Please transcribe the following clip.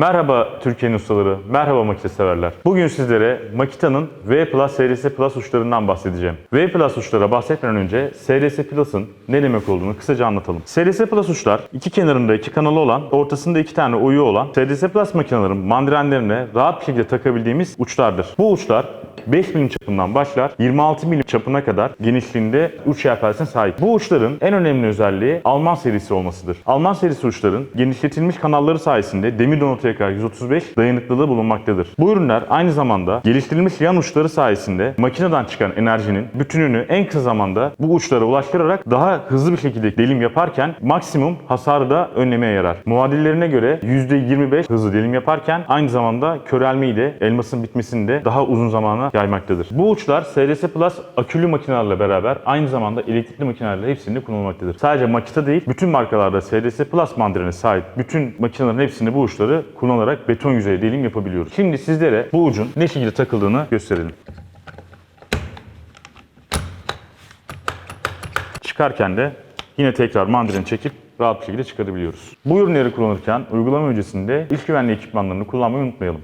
Merhaba Türkiye'nin ustaları, merhaba makine severler. Bugün sizlere Makita'nın V Plus SRS Plus uçlarından bahsedeceğim. V Plus uçlara bahsetmeden önce SRS Plus'ın ne demek olduğunu kısaca anlatalım. SRS Plus uçlar iki kenarında iki kanalı olan, ortasında iki tane uyu olan SRS Plus makinelerin mandirenlerine rahat bir şekilde takabildiğimiz uçlardır. Bu uçlar 5 milim çapından başlar 26 milim çapına kadar genişliğinde uç yelpazesine sahip. Bu uçların en önemli özelliği Alman serisi olmasıdır. Alman serisi uçların genişletilmiş kanalları sayesinde demir donatı SPK-135 dayanıklılığı bulunmaktadır. Bu ürünler aynı zamanda geliştirilmiş yan uçları sayesinde makineden çıkan enerjinin bütününü en kısa zamanda bu uçlara ulaştırarak daha hızlı bir şekilde delim yaparken maksimum hasarı da önlemeye yarar. Muadillerine göre %25 hızlı delim yaparken aynı zamanda körelmeyi de elmasın bitmesini de daha uzun zamana yaymaktadır. Bu uçlar SRS Plus akülü makinelerle beraber aynı zamanda elektrikli makinelerle hepsinde kullanılmaktadır. Sadece Makita değil bütün markalarda SRS Plus mandrine sahip bütün makinelerin hepsinde bu uçları kullanarak beton yüzeyi delim yapabiliyoruz. Şimdi sizlere bu ucun ne şekilde takıldığını gösterelim. Çıkarken de yine tekrar mandalini çekip rahat bir şekilde çıkarabiliyoruz. Bu ürünleri kullanırken uygulama öncesinde iş güvenliği ekipmanlarını kullanmayı unutmayalım.